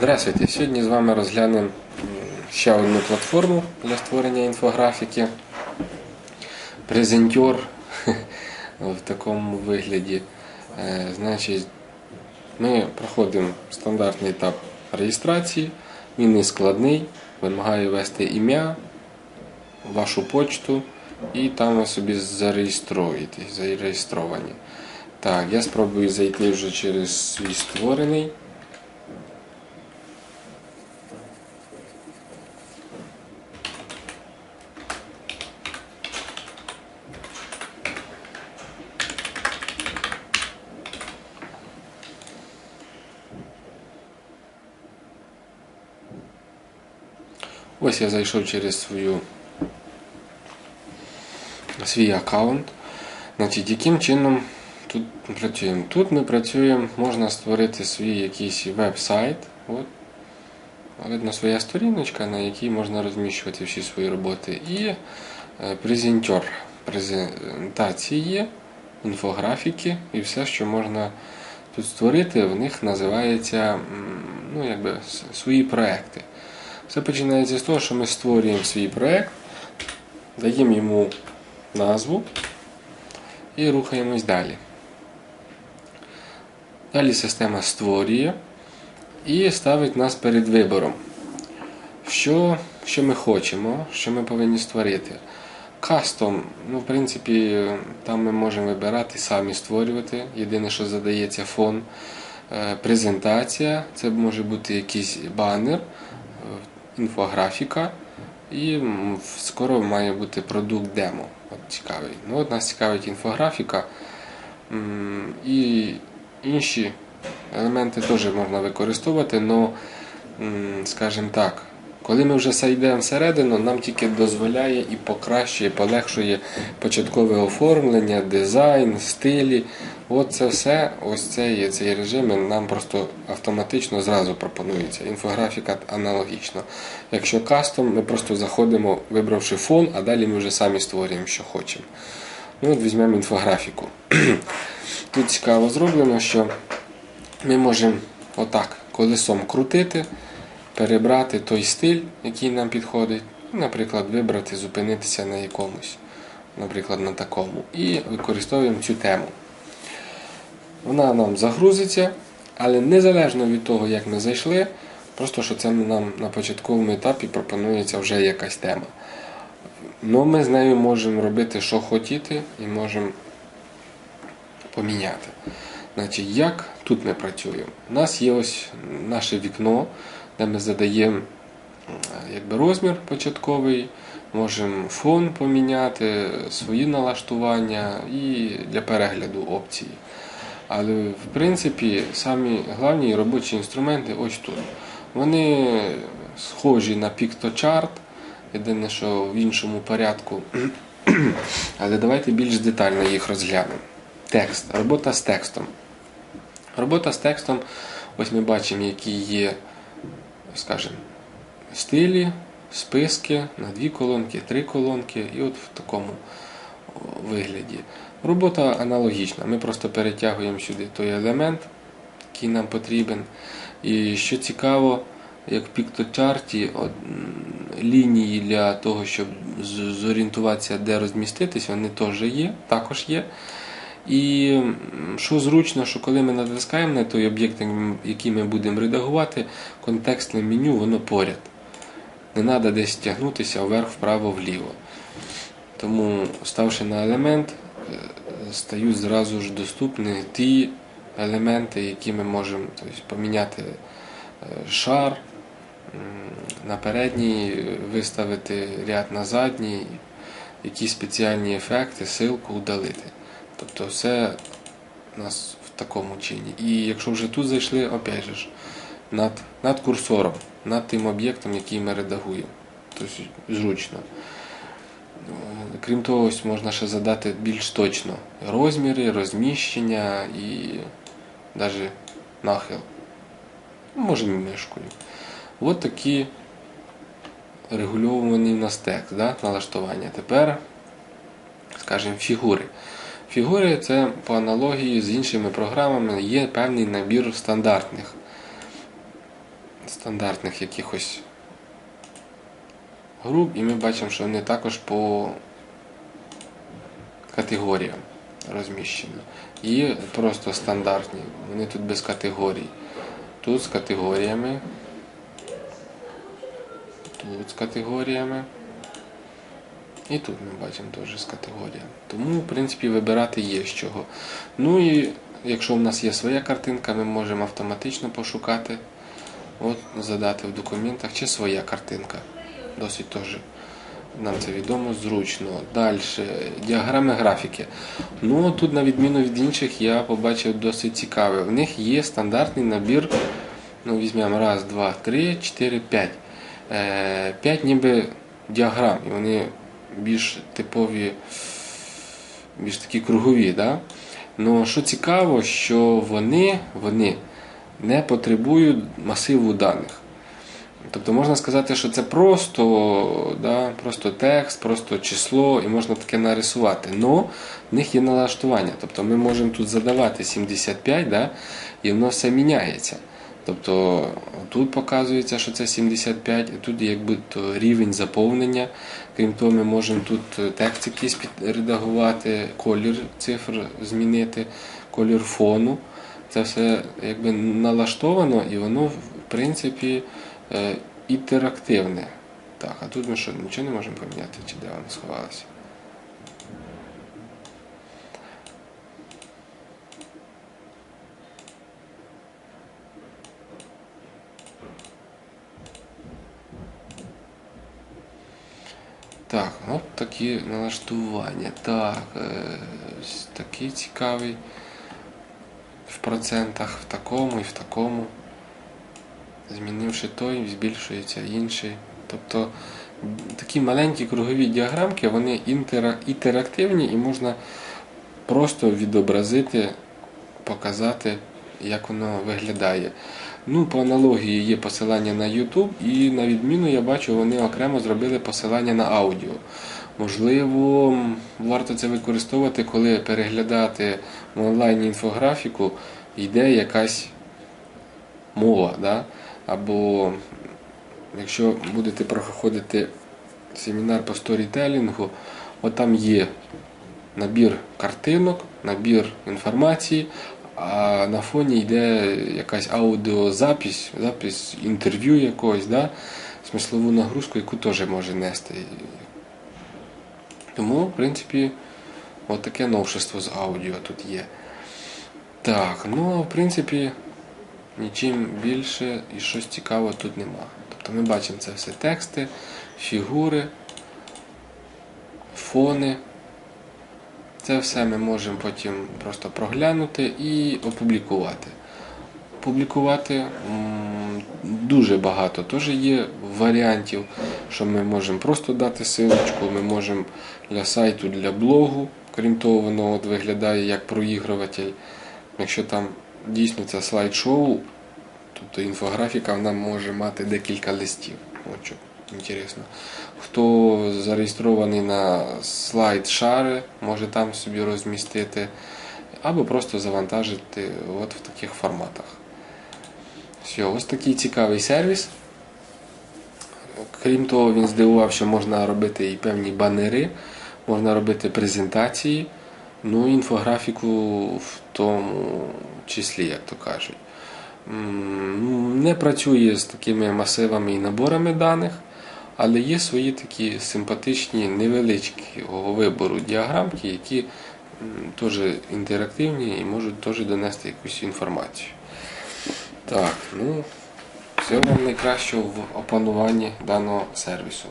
Здравствуйте! Сьогодні з вами розглянемо ще одну платформу для створення інфографіки. Презентер в такому вигляді. Е, Значить, ми проходимо стандартний етап реєстрації. Він не складний, вимагає ввести ім'я, вашу почту і там ви собі зареєструєтесь, зареєстровані. Так, я спробую зайти вже через свій створений. Ось я зайшов через свою свій аккаунт. Значить, яким чином тут працюємо? Тут ми працюємо, можна створити свій якийсь веб-сайт. От. Видно своя сторіночка, на якій можна розміщувати всі свої роботи. І е, презентер презентації, інфографіки і все, що можна тут створити, в них називається ну, якби, свої проекти. Все починається з того, що ми створюємо свій проект, даємо йому назву і рухаємось далі. Далі система створює і ставить нас перед вибором. Що, що ми хочемо, що ми повинні створити. Кастом, ну, в принципі, там ми можемо вибирати, самі створювати. Єдине, що задається фон. Е, Презентація, це може бути якийсь банер, інфографіка. І скоро має бути продукт демо. От цікавий. Ну, от нас цікавить інфографіка. І інші елементи теж можна використовувати, але, скажімо так, коли ми вже зайдемо всередину, нам тільки дозволяє і покращує, полегшує початкове оформлення, дизайн, стилі. От це все, ось цей, цей режим нам просто автоматично зразу пропонується. Інфографіка аналогічно. Якщо кастом, ми просто заходимо, вибравши фон, а далі ми вже самі створюємо, що хочемо. Ну, от візьмемо інфографіку. Тут цікаво зроблено, що ми можемо отак колесом крутити, перебрати той стиль, який нам підходить. Наприклад, вибрати, зупинитися на якомусь, наприклад, на такому. І використовуємо цю тему. Вона нам загрузиться, але незалежно від того, як ми зайшли, просто що це нам на початковому етапі пропонується вже якась тема. Ну, ми з нею можемо робити, що хотіти, і можемо поміняти. Значить, як тут ми працюємо? У нас є ось наше вікно, де ми задаємо якби, розмір початковий, можемо фон поміняти, свої налаштування і для перегляду опції. Але в принципі самі головні робочі інструменти ось тут. Вони схожі на PictoChart, єдине, що в іншому порядку. Але давайте більш детально їх розглянемо. Текст. Робота з текстом. Робота з текстом, ось ми бачимо, які є, скажімо, стилі, списки на дві колонки, три колонки, і от в такому вигляді. Робота аналогічна. Ми просто перетягуємо сюди той елемент, який нам потрібен. І що цікаво, як в пікточарті, лінії для того, щоб зорієнтуватися, де розміститись, вони теж є, також є. І що зручно, що коли ми натискаємо на той об'єкт, який ми будемо редагувати, контекстне меню воно поряд. Не треба десь тягнутися вверх, вправо, вліво. Тому, ставши на елемент, е, стають зразу ж доступні ті елементи, які ми можемо тобто, поміняти е, шар, на передній виставити ряд на задній, якісь спеціальні ефекти, силку удалити. Тобто все у нас в такому чині. І якщо вже тут зайшли, опять же, над, над курсором, над тим об'єктом, який ми редагуємо. Тобто зручно. Крім того, ось можна ще задати більш точно розміри, розміщення і навіть нахил. Можемо і мишкою. От такі регульований у нас текст, да, налаштування. Тепер, скажімо, фігури. Фігури це по аналогії з іншими програмами є певний набір стандартних стандартних якихось груп, і ми бачимо, що вони також по категоріям розміщені. Є просто стандартні, вони тут без категорій. Тут з категоріями. Тут з категоріями. І тут ми бачимо теж з категоріями. Тому, в принципі, вибирати є з чого. Ну і якщо в нас є своя картинка, ми можемо автоматично пошукати, от, задати в документах, чи своя картинка. Досить теж нам це відомо, зручно. Далі, діаграми графіки. Ну, тут, на відміну від інших, я побачив досить цікаве. В них є стандартний набір. Ну, візьмемо раз, два, три, чотири, п'ять. Е, П'ять ніби діаграм, і вони більш типові, більш такі кругові. Да? Ну, що цікаво, що вони, вони не потребують масиву даних. Тобто можна сказати, що це просто, да, просто текст, просто число, і можна таке нарисувати. Но в них є налаштування. Тобто ми можемо тут задавати 75, да, і воно все міняється. Тобто тут показується, що це 75, і тут якби то рівень заповнення. Крім того, ми можемо тут текст якийсь редагувати, колір цифр змінити, колір фону. Це все якби налаштовано і воно в принципі е, інтерактивне. Так, а тут ми що, нічого не можемо поміняти, чи де воно сховалося? Так, от такі налаштування. Так, е, ось такий цікавий в процентах в такому і в такому. Змінивши той, збільшується інший. Тобто такі маленькі кругові діаграмки, вони інтерактивні і можна просто відобразити, показати, як воно виглядає. Ну, по аналогії є посилання на YouTube, і на відміну я бачу, вони окремо зробили посилання на аудіо. Можливо, варто це використовувати, коли переглядати в онлайні інфографіку, йде якась мова. Да? Або якщо будете проходити семінар по сторітелінгу, от там є набір картинок, набір інформації, а на фоні йде якась аудіозапись, запись інтерв'ю якогось, да? смислову нагрузку, яку теж може нести. Тому, в принципі, от таке новшество з аудіо тут є. Так, ну в принципі, нічим більше і щось цікавого тут нема. Тобто ми бачимо це все тексти, фігури, фони. Це все ми можемо потім просто проглянути і опублікувати. Публікувати дуже багато теж є варіантів, що ми можемо просто дати силочку, ми можемо для сайту, для блогу. Крім того, воно от виглядає як проігруватель. Якщо там дійсно це слайд-шоу, тобто інфографіка, вона може мати декілька листів. Інтересно. Хто зареєстрований на слайд шари, може там собі розмістити, або просто завантажити от в таких форматах. Все, ось такий цікавий сервіс. Крім того, він здивував, що можна робити і певні банери, можна робити презентації, ну і інфографіку в тому числі, як то кажуть. Не працює з такими масивами і наборами даних, але є свої такі симпатичні, невеличкі вибору діаграмки, які теж інтерактивні і можуть теж донести якусь інформацію. Так, ну, всього вам найкращого в опануванні даного сервісу.